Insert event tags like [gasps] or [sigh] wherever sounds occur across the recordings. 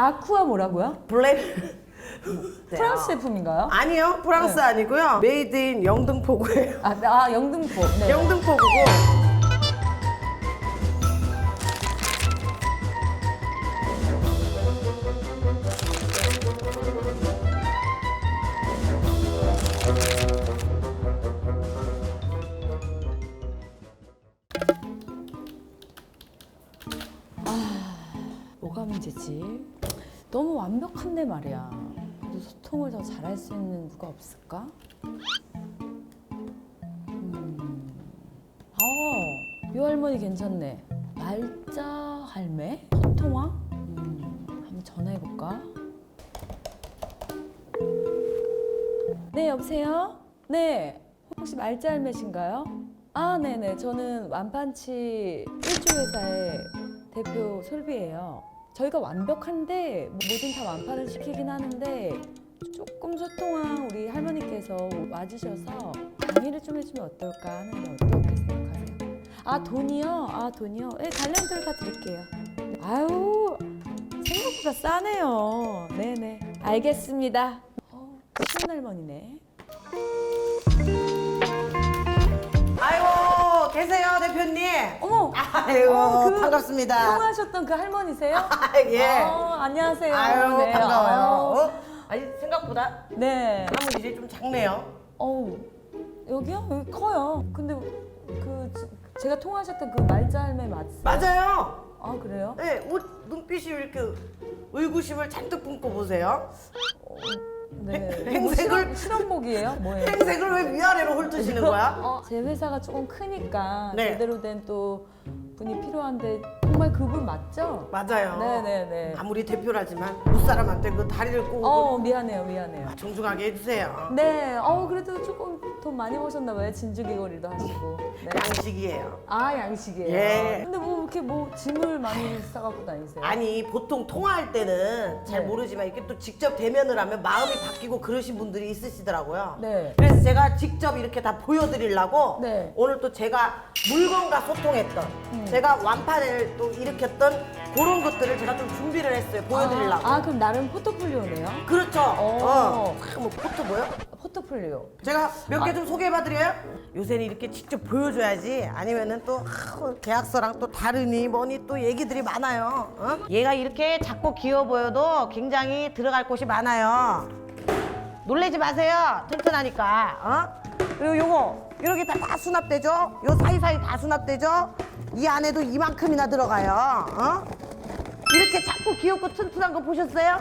아쿠아 뭐라고요? 블랙 [laughs] 프랑스 제품인가요? 아니요 프랑스 네. 아니고요 메이드 인 영등포구예요 아, 아 영등포. 네. 영등포구고 뭐가 문제지? 너무 완벽한데 말이야. 소통을 더 잘할 수 있는 누가 없을까? 음. 어, 요 할머니 괜찮네. 말자 할매? 소통화? 음, 한번 전화해볼까? 네, 여보세요? 네, 혹시 말자 할매신가요? 아, 네네. 저는 완판치 1조 회사의 대표 솔비예요. 저희가 완벽한데 뭐 뭐든 다 완판을 시키긴 하는데 조금 소통한 우리 할머니께서 와주셔서 강의를 좀 해주면 어떨까 하는데 어떻게 생각하세요? 아 돈이요? 아 돈이요? 네 관련들 다 드릴게요. 아유 생각보다 싸네요. 네네 알겠습니다. 어, 쉬운 할머니네. 아이고 계세요 대표님 어머 아이고 어, 그 반갑습니다 통화하셨던 그 할머니세요? 아, 예 어, 안녕하세요. 아유 네, 반가워요 어, 어? 아니 생각보다 네. 사무실이 좀 작네요 어우 여기요? 여기 커요. 근데 그 지- 제가 통화하셨던 그 말자 할매 맞어요? 맞아요 아 그래요? 네, 옷 눈빛이 이렇게 의구심을 잔뜩 품고 보세요 네. 행색을- 뭐 실험, 실험복이에요? 뭐예요? 행색을 왜 위아래로 훑으시는 거야? [laughs] 어, 제 회사가 조금 크니까 네. 제대로 된 또 분이 필요한데 정말 그분 맞죠? 맞아요 네네네. 아무리 대표라지만 무사람한테 그 다리를 꼬고 어 미안해요 미안해요. 정중하게 해주세요 네, 어 그래도 조금 돈 많이 버셨나 봐요. 진주 귀걸이도 하시고. 네. 양식이에요 아 양식이에요. 예. 근데 뭐 이렇게 뭐 짐을 많이 싸갖고 다니세요? 아니 보통 통화할 때는 잘 네. 모르지만 이렇게 또 직접 대면을 하면 마음이 바뀌고 그러신 분들이 있으시더라고요 네. 그래서 제가 직접 이렇게 다 보여드리려고 네. 오늘 또 제가 물건과 소통했던 음. 제가 완판을 또 일으켰던 그런 것들을 제가 좀 준비를 했어요 보여드리려고 아, 아, 그럼 나름 포트폴리오네요. 그렇죠 어. 어. 참, 뭐 포토 뭐요? 포트폴리오. 제가 몇 개 좀 소개해봐드려요? 요새는 이렇게 직접 보여줘야지 아니면은 또 하, 계약서랑 또 다르니 뭐니 또 얘기들이 많아요 어? 얘가 이렇게 작고 귀여워 보여도 굉장히 들어갈 곳이 많아요 놀래지 마세요 튼튼하니까 어? 그리고 요거 이렇게 다, 다 수납되죠? 요 사이사이 다 수납되죠? 이 안에도 이만큼이나 들어가요 어? 이렇게 작고 귀엽고 튼튼한 거 보셨어요?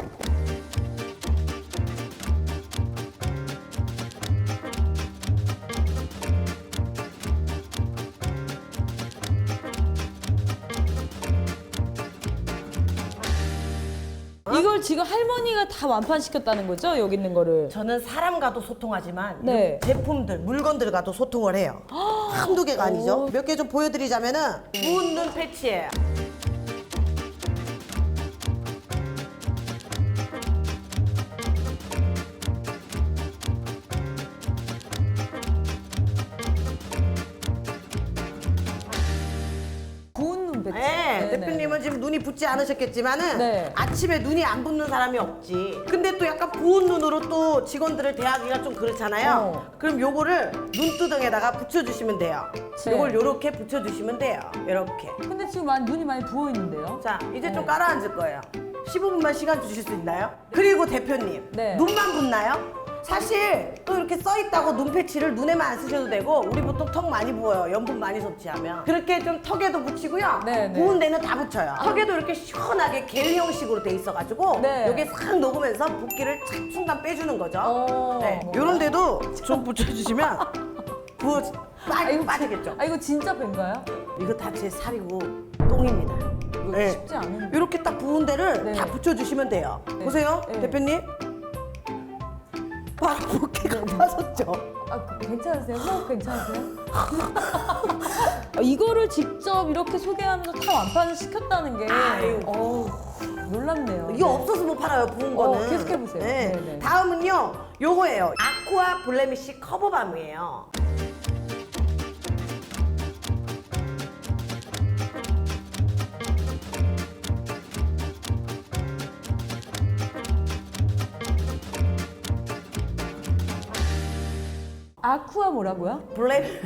이걸 지금 할머니가 다 완판시켰다는 거죠? 여기 있는 거를. 저는 사람과도 소통하지만 네. 이 제품들, 물건들과도 소통을 해요. [gasps] 한두 개가 아니죠. 오. 몇개 좀 보여드리자면은 눈 패치예요. 지금 눈이 붓지 않으셨겠지만은 네. 아침에 눈이 안 붓는 사람이 없지. 근데 또 약간 부은 눈으로 또 직원들을 대하기가 좀 그렇잖아요. 어. 그럼 요거를 눈두덩에다가 붙여주시면 돼요. 네. 요걸 요렇게 붙여주시면 돼요. 요렇게. 근데 지금 많이, 눈이 많이 부어 있는데요? 자, 이제 좀 네. 가라앉을 거예요. 15분만 시간 주실 수 있나요? 그리고 대표님, 네. 눈만 붓나요? 사실 또 이렇게 써 있다고 눈 패치를 눈에만 안 쓰셔도 되고 우리 보통 턱 많이 부어요. 염분 많이 섭취하면 그렇게 좀 턱에도 붙이고요. 네, 네. 부은 데는 다 붙여요. 턱에도 이렇게 시원하게 겔 형식으로 돼 있어가지고 네. 이게 싹 녹으면서 붓기를 착 순간 빼주는 거죠. 어. 네, 이런 데도 좀 붙여주시면 [laughs] 부어 빨리 빠지겠죠. 아, 이거 진짜 뱀가요? 이거 다 제 살이고 똥입니다. 이거 네. 쉽지 않은데. 이렇게 딱 부은 데를 네. 다 붙여주시면 돼요. 네. 보세요, 네. 대표님. 바로 붓기가 빠졌죠. 아, 그- 괜찮으세요? 호흡 괜찮으세요? [laughs] 아, 이거를 직접 이렇게 소개하면서 다 완판을 시켰다는 게. 어우, 놀랍네요. 이거 네. 없어서 못 팔아요, 부은 어, 거는. 계속해보세요. 네. 네, 네. 다음은요, 요거예요. 아쿠아 블레미쉬 커버밤이에요. 아쿠아 뭐라고요? 블레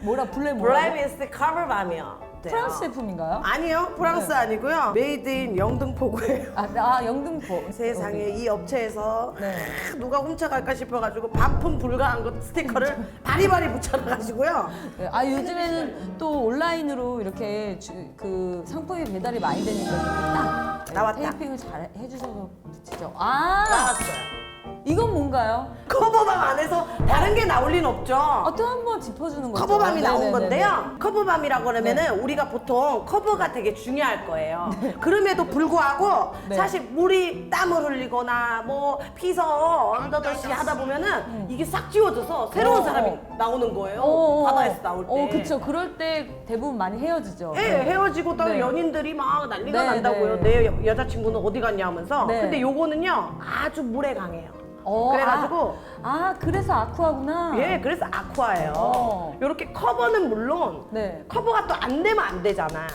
뭐라 블레 뭐라? 블레미스 카르밤이요. 프랑스 제품인가요? 아니요, 프랑스 네. 아니고요. 메이드 인 영등포구예요. 아, 아 영등포. [laughs] 세상에 이 업체에서 네. 아, 누가 훔쳐갈까 싶어가지고 반품 불가한 것 스티커를 [laughs] 바리바리 붙여놔가지고요. 네, 아 요즘에는 또 온라인으로 이렇게 주, 그 상품이 배달이 많이 되니까 딱 나왔다. 테이핑을 잘 해주셔서 붙이죠. 아 나왔어요. 이건 뭔가요? 커버밤 안에서 다른 게 나올 리는 없죠. 아, 또 한 번 짚어주는 거죠. 커버밤이 나온 네네네네. 건데요. 커버밤이라 고 그러면은 우리가 보통 커버가 되게 중요할 거예요. 그럼에도 불구하고 네. 사실 물이 땀을 흘리거나 뭐 피서 언더더시 하다 보면은 이게 싹 지워져서 새로운 어, 사람이 어. 나오는 거예요. 어, 어, 바다에서 나올 때. 어, 그쵸. 그럴 때 대부분 많이 헤어지죠. 예, 네. 헤어지고 또 네. 연인들이 막 난리가 네, 난다고요. 네. 내 여, 여자친구는 어디 갔냐 하면서. 네. 근데 요거는요, 아주 물에 강해요. 어, 그래가지고, 아, 아, 그래서 아쿠아구나. 예, 그래서 아쿠아예요. 어. 요렇게 커버는 물론, 네. 커버가 또 안 되면 안 되잖아.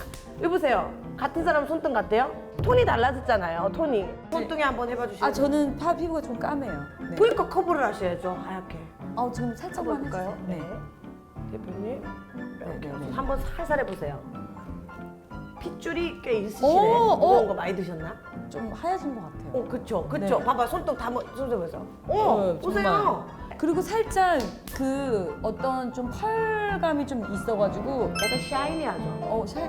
여보세요. 같은 사람 손등 같대요? 톤이 달라졌잖아요, 톤이. 손등에 한번 해봐 주시면. 아 저는 파 피부가 좀 까매요. 네. 그러니까 커버를 하셔야죠, 하얗게. 아 지금 살짝만 해볼까요? 해주세요. 네. 대표님, 이렇게 네, 네. 한번 살살 해보세요. 핏줄이 꽤 있으시네. 오, 무거운 오. 거 많이 드셨나? 좀 하얘진 것 같아요. 어, 그쵸, 그쵸. 네. 봐봐, 손톱 다, 손톱 보세요. 어, 어, 보세요. 그리고 살짝 그 어떤 좀 펄감이 좀 있어가지고 약간 샤이니하죠. 어 샤,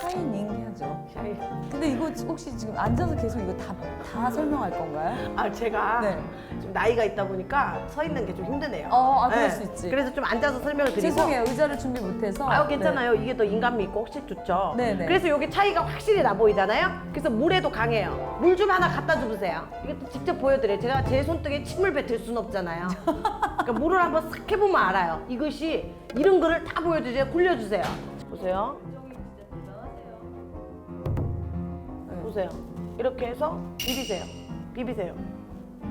샤이닝 해야죠. 근데 이거 혹시 지금 앉아서 계속 이거 다, 다 설명할 건가요? 아, 제가 네. 좀 나이가 있다 보니까 서 있는 게 좀 힘드네요. 어, 아, 그럴 네. 수 있지. 그래서 좀 앉아서 설명을 드리고. 죄송해요 의자를 준비 못해서. 아유 괜찮아요. 이게 더 인간미 있고 혹시 좋죠. 네, 네. 그래서 여기 차이가 확실히 나 보이잖아요. 그래서 물에도 강해요. 물 좀 하나 갖다 주세요. 이게 또 직접 보여드려요. 제가 제 손등에 침을 뱉을 수는 없잖아요. [laughs] 그러니까 물을 한번 싹 해보면 알아요. 이것이 이런 거를 다 보여주세요. 굴려주세요. 보세요. 네. 보세요. 이렇게 해서 비비세요. 비비세요.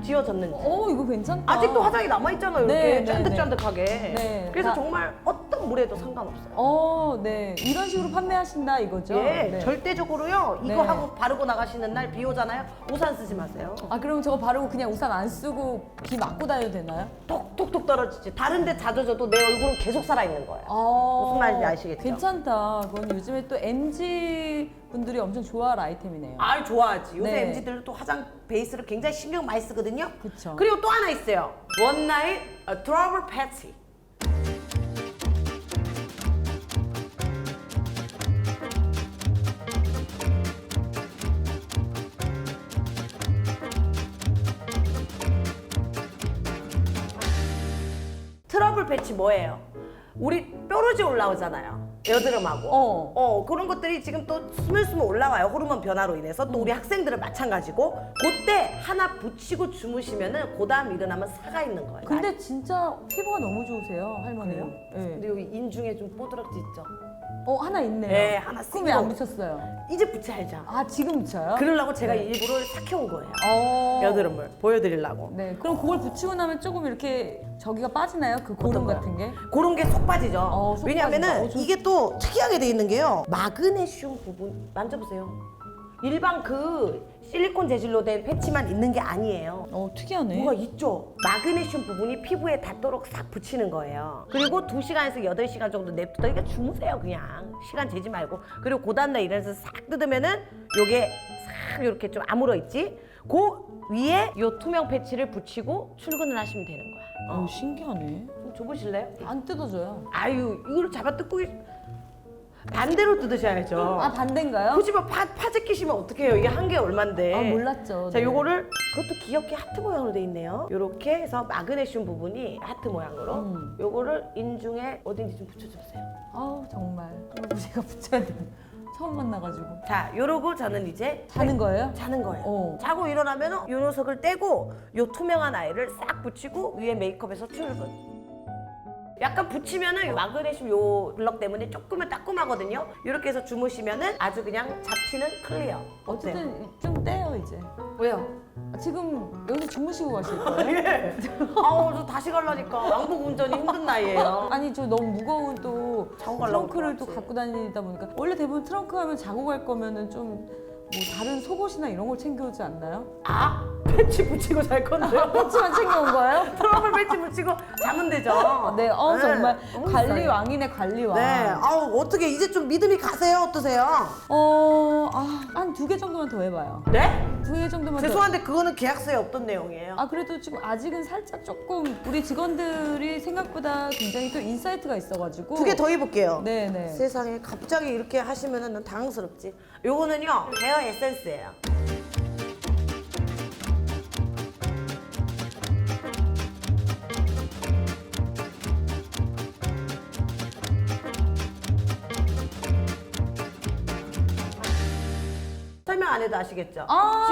지워졌는지. 어 이거 괜찮다. 아직도 화장이 남아있잖아요. 이렇게 네, 네, 쫀득쫀득하게. 네. 그래서 다- 정말 어 떤 물에도 상관없어요. 어, 네. 이런 식으로 판매하신다 이거죠? 예, 네. 절대적으로요. 이거 네. 하고 바르고 나가시는 날 비 오잖아요. 우산 쓰지 마세요. 아 그럼 저거 바르고 그냥 우산 안 쓰고 비 맞고 다녀도 되나요? 톡톡톡 떨어지지. 다른데 잦아져도 내 얼굴은 계속 살아 있는 거예요. 아, 무슨 말인지 아시겠죠? 괜찮다. 그건 요즘에 또 MZ 분들이 엄청 좋아할 아이템이네요. 아, 좋아하지. 요새 네. MZ들도 또 화장 베이스를 굉장히 신경 많이 쓰거든요. 그쵸. 그리고 또 하나 있어요. 원나잇 트러블 패치. 트러블 패치 뭐예요? 우리 뾰루지 올라오잖아요. 여드름하고. 어. 어, 그런 것들이 지금 또 스물스물 올라와요. 호르몬 변화로 인해서. 또 우리 학생들은 마찬가지고. 그때 하나 붙이고 주무시면은 그 다음 일어나면 사가 있는 거예요. 근데 진짜 피부가 너무 좋으세요, 할머니. 그래요? 네. 근데 여기 인중에 좀 뽀드락지 있죠? 어, 하나 있네요. 네, 하나 그럼 왜안 쓰고. 붙였어요? 이제 붙여야죠. 아, 지금 붙여요? 그러려고 제가 일부러 삭혀온 거예요. 어. 여드름을 보여드리려고. 네. 그럼 그걸 붙이고 나면 조금 이렇게 저기가 빠지나요? 그 고름 거요? 같은 게? 그런 게 속 빠지죠. 어, 속 왜냐면은 빠진다. 어, 좀- 이게 또 특이하게 돼 있는 게요. 마그네슘 부분 만져보세요. 일반 그 실리콘 재질로 된 패치만 있는 게 아니에요. 어, 특이하네. 뭐가 있죠? 마그네슘 부분이 피부에 닿도록 싹 붙이는 거예요. 그리고 2시간에서 8시간 정도 냅두다 이게 주무세요 그냥. 시간 재지 말고. 그리고 그 다음날 일어나서 싹 뜯으면은 요게 싹 이렇게 좀 아물어 있지? 그 위에 요 투명 패치를 붙이고 출근을 하시면 되는 거야. 어, 신기하네. 좀 줘보실래요? 안 뜯어져요. 아유 이걸 잡아 뜯고 계시- 반대로 뜯으셔야죠. 아, 반대인가요? 굳이 뭐 파, 파즈 끼시면 어떡해요? 이게 한 개 얼만데. 아, 몰랐죠. 자, 네. 요거를 그것도 귀엽게 하트 모양으로 돼 있네요. 요렇게 해서 마그네슘 부분이 하트 모양으로 음. 요거를 인중에 어딘지 좀 붙여 주세요. 아우, 정말. 이거 제가 붙여야 돼. 처음 만나가지고. 자, 요러고 저는 이제 자는 거예요? 자는 거예요. 어. 자고 일어나면 요 녀석을 떼고 요 투명한 아이를 싹 붙이고 위에 메이크업해서 출근. 약간 붙이면은 요 마그네슘 요 블럭 때문에 조금은 따끔하거든요. 이렇게 해서 주무시면은 아주 그냥 잡티는 클리어. 어때요? 어쨌든 좀 떼요, 이제. 왜요? 아, 지금 여기서 주무시고 가실 거예요? [laughs] 예. 아우 저 다시 가려니까 왕복 운전이 힘든 나이에요. [laughs] 아니 저 너무 무거운 또 자고 가려고 트렁크를 또 그러지. 갖고 다니다 보니까 원래 대부분 트렁크 하면 자고 갈 거면은 좀 뭐 다른 속옷이나 이런 걸 챙겨오지 않나요? 아 팬츠 붙이고 잘 건데요. 팬츠만 챙겨온 거예요? [laughs] 트러블 팬츠 붙이고 자면 되죠. [laughs] 네, 어 정말 너무 관리 비싸요. 왕이네 관리 왕. 네, 아우 어떻게 이제 좀 믿음이 가세요? 어떠세요? 어, 아, 한 두 개 정도만 더 해봐요. 네? 두개 정도만 더. 죄송한데 그거는 계약서에 없던 내용이에요. 아 그래도 지금 아직은 살짝 조금 우리 직원들이 생각보다 굉장히 또 인사이트가 있어가지고 두 개더 해볼게요. 네네. 세상에 갑자기 이렇게 하시면은 난 당황스럽지. 요거는요 헤어 에센스예요. 설명 안 해도 아시겠죠? 아,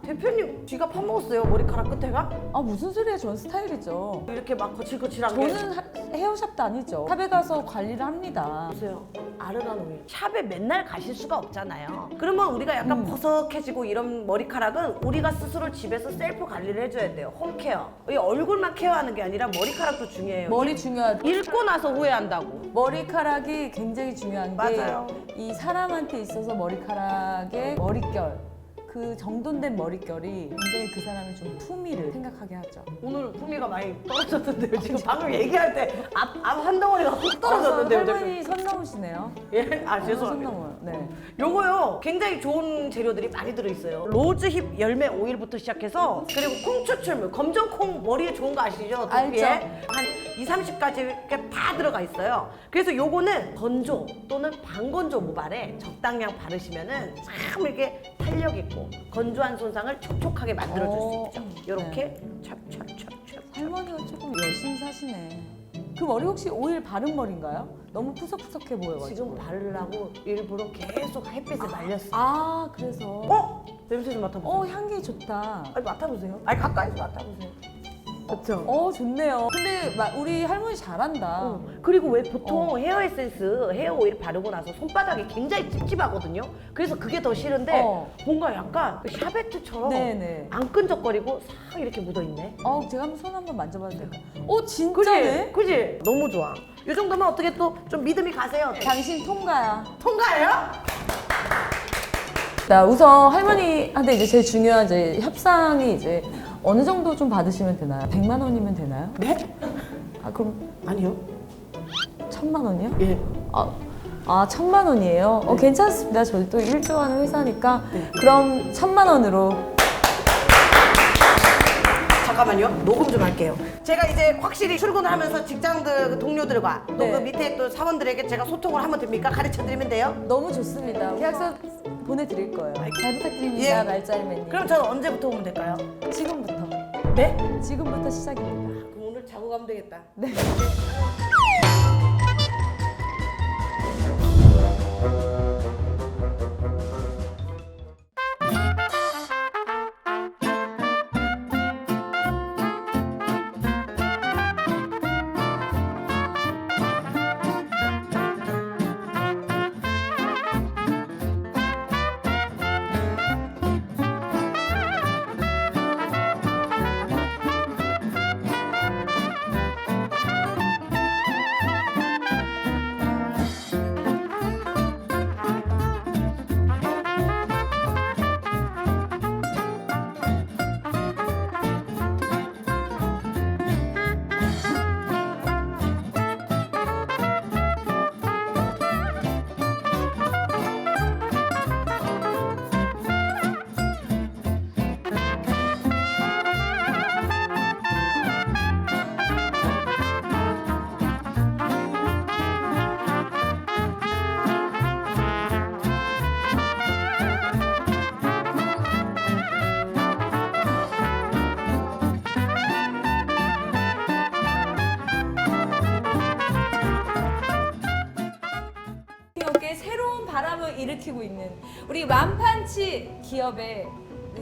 지금 대표님 쥐가 파먹었어요 머리카락 끝에가 아 무슨 소리야? 전 스타일이죠. 이렇게 막 거칠거칠한 게 저는 하- 헤어샵도 아니죠. 샵에 가서 관리를 합니다. 보세요. 아르간 오일. 샵에 맨날 가실 수가 없잖아요. 그러면 우리가 약간 버석해지고 이런 머리카락은 우리가 스스로 집에서 셀프 관리를 해줘야 돼요. 홈케어. 이 얼굴만 케어하는 게 아니라 머리카락도 중요해요. 머리 중요하죠. 읽고 나서 후회한다고. 머리카락이 굉장히 중요한 게 맞아요. 이 사람한테 있어서 머리카락의 머릿결 그 정돈된 머릿결이 굉장히 그 사람의 좀 품위를 생각하게 하죠. 오늘 품위가 많이 떨어졌는데요. 지금 방금 얘기할 때앞앞 한 덩어리가 훅 떨어졌는데요. 어, 대표님. 할머니 선 넘으시네요. 예? 아선 죄송합니다. 넘어요. 네. 요거요 굉장히 좋은 재료들이 많이 들어있어요 로즈힙 열매 오일부터 시작해서 그리고 콩추출물 검정콩 머리에 좋은 거 아시죠? 두피에 알죠. 한 2, 30가지 이렇게 다 들어가 있어요 그래서 요거는 건조 또는 반건조 모발에 적당량 바르시면은 참 이렇게 탄력 있고 건조한 손상을 촉촉하게 만들어줄 어, 수 있죠 요렇게 찹찹찹찹 할머니가 조금 열심히 사시네. 그 머리 혹시 오일 바른 머리인가요? 너무 푸석푸석해 보여가지고. 지금 바르려고 일부러 계속 햇빛에 말렸어요 아 그래서. 어? 냄새 좀 맡아보세요 어 향기 좋다. 아니 맡아보세요 아니 가까이서 맡아보세요 그렇죠 어 좋네요. 근데 마- 우리 할머니 잘한다. 어, 그리고 왜 보통 헤어 에센스, 헤어 오일 바르고 나서 손바닥이 굉장히 찝찝하거든요. 그래서 그게 더 싫은데 어. 뭔가 약간 그 샤베트처럼 네네. 안 끈적거리고 싹 이렇게 묻어있네. 어 제가 한번 손 한번 만져봐도 될까요? 어? 진짜네. 그지? 너무 좋아. 이 정도면 어떻게 또 좀 믿음이 가세요? 당신 통과야. 통과예요? 나 우선 할머니한테 이제 제일 중요한 이제 협상이 이제 어느 정도 좀 받으시면 되나요? 100만 원이면 되나요? 네? 아 그럼 아니요. 천만 원이요? 예. 아, 아 천만 원이에요? 어 괜찮습니다. 저희 또 일조하는 회사니까 네. 그럼 천만 원으로 잠깐만요. 녹음 좀 할게요. 제가 이제 확실히 출근을 하면서 직장들 그 동료들과 또그 네. 밑에 또 사원들에게 제가 소통을 하면 됩니까? 가르쳐 드리면 돼요? 너무 좋습니다. 계약서 보내드릴 거예요. 잘 부탁드립니다, 예. 말짤매님. 그럼 저는 언제부터 오면 될까요? 지금부터 네? 지금부터 시작입니다. 그럼 오늘 자고 가면 되겠다. 네. [laughs] 일으키고 있는 우리 완판치 기업의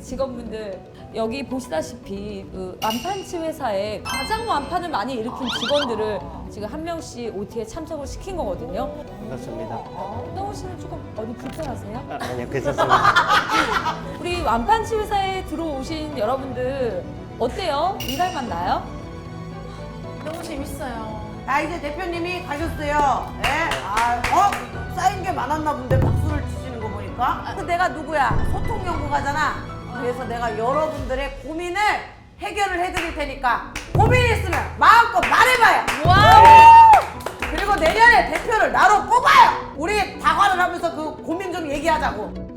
직원분들 여기 보시다시피 그 완판치 회사에 가장 완판을 많이 일으킨 직원들을 지금 한 명씩 OT에 참석을 시킨 거거든요. 그렇습니다. 성우 씨는 조금 어디 불편하세요? 아, 아니요, 괜찮습니다. [laughs] 우리 완판치 회사에 들어오신 여러분들 어때요? 일할 만 나요? 너무 재밌어요. 아 이제 대표님이 가셨어요. 예? 아, 어? 쌓인 게 많았나 본데 박수를 치시는 거 보니까. 근데 내가 누구야? 소통 연구가잖아. 그래서 내가 여러분들의 고민을 해결을 해드릴 테니까 고민 있으면 마음껏 말해봐요. 그리고 내년에 대표를 나로 뽑아요. 우리 다과를 하면서 그 고민 좀 얘기하자고